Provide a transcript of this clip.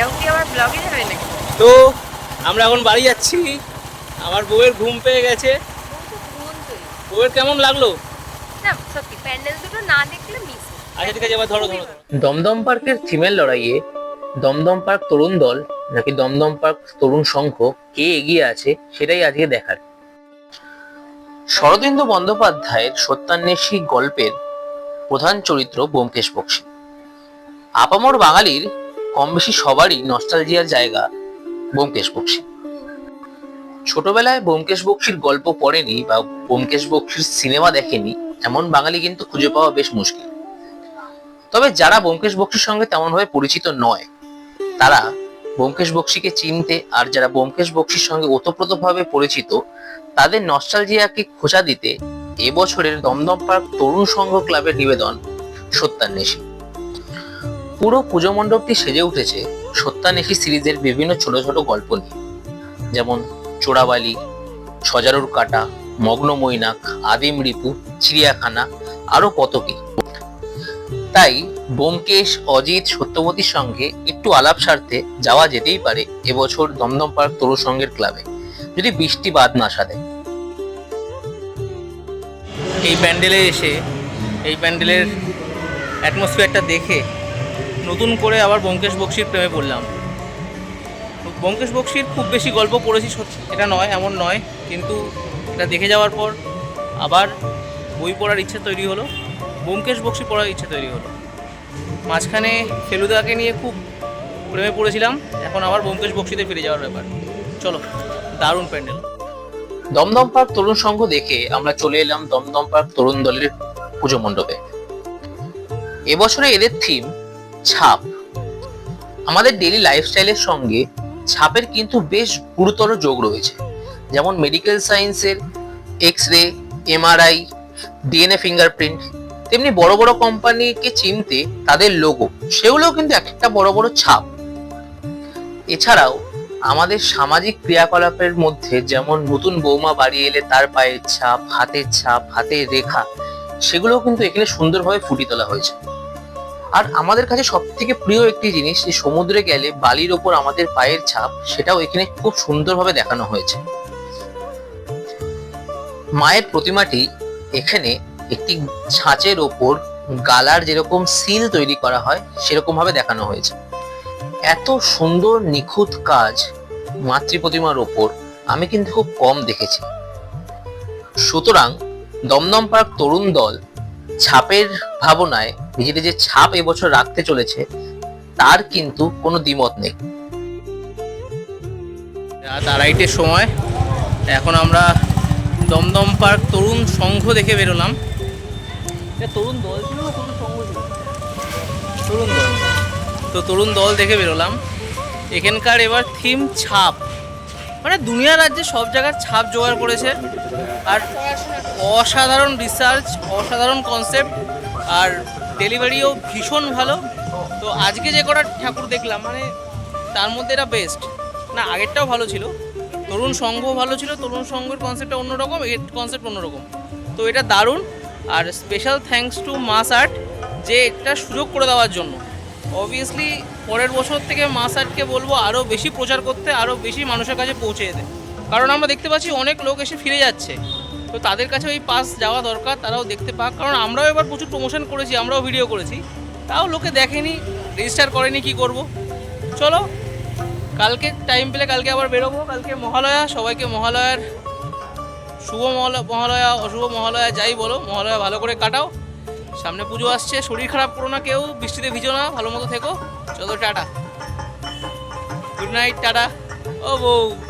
এটাও কি আমার ব্লগে যাবে নাকি? তো আমরা এখন বাড়ি যাচ্ছি। আমার বউয়ের ঘুম পেয়ে গেছে। বউয়ের কেমন লাগল? না সত্যি প্যান্ডেল দুটো না দেখলে মিস আচ্ছা ঠিক আছে এবার ধরো ধরো ধরো। দমদম পার্কের থিমের লড়াইয়ে দমদম পার্ক তরুণ দল নাকি দমদম পার্ক তরুণ সংঘ কে এগিয়ে আছে সেটাই আজকে দেখার। শরদিন্দু বন্দ্যোপাধ্যায়ের সত্যান্বেষী গল্পের প্রধান চরিত্র ব্যোমকেশ বক্সী। আপামর বাঙালির কম বেশি সবারই নস্টালজিয়ার জায়গা ব্যোমকেশ বক্সী। ছোটবেলায় ব্যোমকেশ বক্সির গল্প পড়েনি বা ব্যোমকেশ বক্সির সিনেমা দেখেনি, এমন বাঙালি কিন্তু খুঁজে পাওয়া বেশ মুশকিল। তবে যারা ব্যোমকেশ বক্সির সঙ্গে তেমনভাবে পরিচিত নয়, তারা ব্যোমকেশ বক্সিকে চিনতে আর যারা ব্যোমকেশ বক্সির সঙ্গে ওতপ্রোতভাবে পরিচিত, তাদের নস্টালজিয়াকে খোঁজা দিতে এবছরের দমদম পার্ক তরুণ সংঘ ক্লাবের নিবেদন সত্যান্বেষী। পুরো পুজো মণ্ডপটি সেজে উঠেছে সত্যান্বেষী সিরিজের বিভিন্ন ছোট ছোট গল্প নিয়ে। যেমন চোরাবালি, সজারুর কাটা, মগ্ন মৈনাক, আদিম রিপু, চিড়িয়াখানা, আরও কত কি। তাই ব্যোমকেশ, অজিত, সত্যবতীর সঙ্গে একটু আলাপ স্বার্থে যাওয়া যেতেই পারে এবছর দমদম পার্ক তরুণ সংঘের ক্লাবে, যদি বৃষ্টি বাদ না সাধে এই প্যান্ডেলে এসে, এই প্যান্ডেলের অ্যাটমসফিয়ারটা দেখে নতুন করে আবার ব্যোমকেশ বক্সির প্রেমে পড়লাম। ব্যোমকেশ বক্সির খুব বেশি গল্প পড়েছি এটা নয়, এমন নয়, কিন্তু এটা দেখে যাওয়ার পর আবার বই পড়ার ইচ্ছে তৈরি হলো, ব্যোমকেশ বক্সি পড়ার ইচ্ছে তৈরি হলো। মাঝখানে ফেলুদাকে নিয়ে খুব প্রেমে পড়েছিলাম, এখন আবার ব্যোমকেশ বক্সিতে ফিরে যাওয়ার ব্যাপার। চলো, দারুণ প্যান্ডেল। দমদম পার্ক তরুণ সংঘ দেখে আমরা চলে এলাম দমদম পার্ক তরুণ দলের পুজো মণ্ডপে। এবছরে এদের থিম ছাপ। আমাদের ডেলি লাইফস্টাইলের সঙ্গে ছাপের কিন্তু বেশ গুরুতর যোগ রয়েছে। যেমন মেডিকেল সায়েন্সের X ray MRI DNA fingerprint তেমনি বড় বড় কোম্পানিকে চিনতে তাদের লোগো সেগুলোও কিন্তু এক একটা বড় বড় ছাপ। এছাড়াও আমাদের সামাজিক ক্রিয়াকলাপের মধ্যে যেমন নতুন বৌমা বাড়ি এলে তার পায়ের ছাপ, হাতের ছাপ, হাতের রেখা, সেগুলোও কিন্তু এখানে সুন্দরভাবে ফুটিয়ে তোলা হয়েছে। আর আমাদের কাছে সব থেকে প্রিয় একটি জিনিস, যে সমুদ্রে গেলে বালির ওপর আমাদের পায়ের ছাপ, সেটাও এখানে খুব সুন্দরভাবে দেখানো হয়েছে। মায়ের প্রতিমাটি এখানে একটি ছাঁচের ওপর গালার যেরকম সিল তৈরি করা হয় সেরকম ভাবে দেখানো হয়েছে। এত সুন্দর নিখুঁত কাজ মাতৃ প্রতিমার ওপর, আমি কিন্তু খুব কম দেখেছি। সুতরাং দমদম পার্ক তরুণ দল ছাপের ভাবনায় নিজেদের যে ছাপ এবছর রাখতে চলেছে তার কিন্তু কোনো দ্বিমত নেই। রাত আড়াইটের সময় এখন আমরা দমদম পার্ক তরুণ সংঘ দেখে বেরোলাম। এটা তরুণ দল ছিল না তরুণ সংঘ ছিল? তরুণ দল। তো তরুণ দল দেখে বেরোলাম। এখানকার এবার থিম ছাপ। মানে দুনিয়া রাজ্যে সব জায়গার ছাপ জোগাড় করেছে। আর অসাধারণ রিসার্চ অসাধারণ কনসেপ্ট আর ডেলিভারিও ভীষণ ভালো। তো আজকে যে কটা ঠাকুর দেখলাম মানে তার মধ্যে এটা বেস্ট না, আগেরটাও ভালো ছিল। তরুণ সংঘ ভালো ছিল, তরুণ সংঘের কনসেপ্টটা অন্যরকম, এর কনসেপ্ট অন্যরকম। তো এটা দারুণ। আর special thanks to Mass Art যে এটা সুযোগ করে দেওয়ার জন্য। অবভিয়াসলি পরের বছর থেকে মাস আর্টকে বলব আরও বেশি প্রচার করতে আরও বেশি মানুষের কাছে পৌঁছে যেতে কারণ আমরা দেখতে পাচ্ছি অনেক লোক এসে ফিরে যাচ্ছে। তো তাদের কাছে ওই পাস যাওয়া দরকার, তারাও দেখতে পাক। কারণ আমরাও এবার প্রচুর প্রমোশন করেছি, আমরাও ভিডিও করেছি। তাও লোকে দেখেনি রেজিস্টার করেনি, কি করব? চলো, কালকে টাইম পেলে কালকে আবার বেরোবো। কালকে মহালয়া, সবাইকে মহালয়ার শুভ মহালয়া মহালয়া, অশুভ মহালয়া, যাই বলো, মহালয়া ভালো করে কাটাও। সামনে পুজো আসছে, শরীর খারাপ করো না কেউ, বৃষ্টিতে ভিজো না, ভালো মতো থেকো। চলো, টাটা। Good night tata. ও বউ।